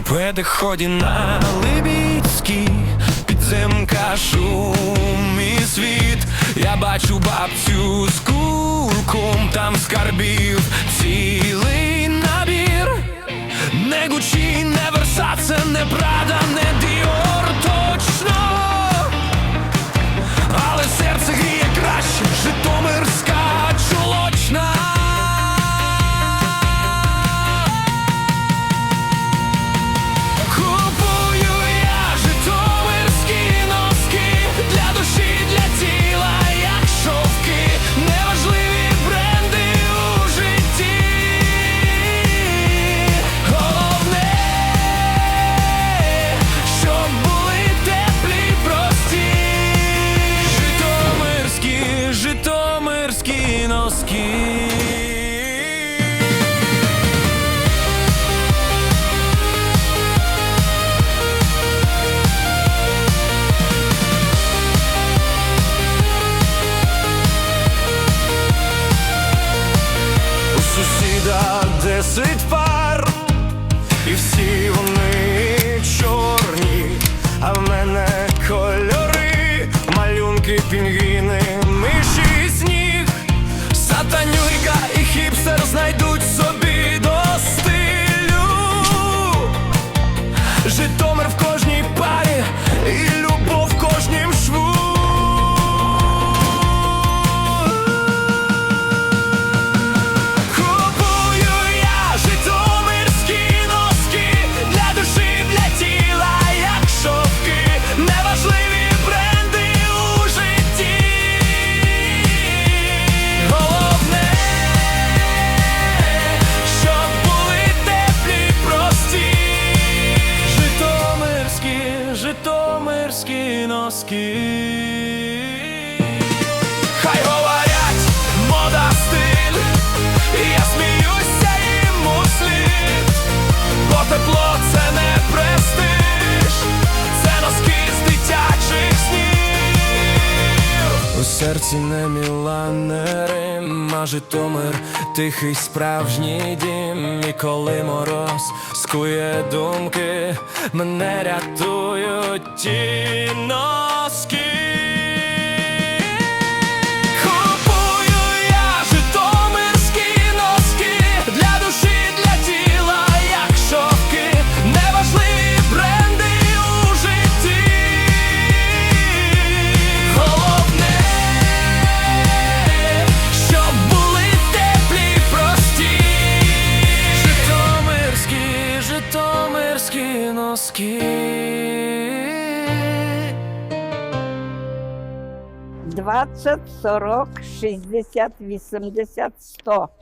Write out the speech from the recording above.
Купети ході на Либіцькій підземка, шум і світ. Я бачу бабцю з курком, там скарбів цілий набір. Не Гучі, не Версаце, не Прада, У сусіда житомирські. Хай говорять, мода стиль, і я сміюся йому слід, бо тепло це не престиж, це носки з дитячих снів. У серці не Мілан, не Рим, а Житомир, тихий справжній дім, і коли мороз скує думки, мене рятують ті носки. 20, 40, 60, 80, 100.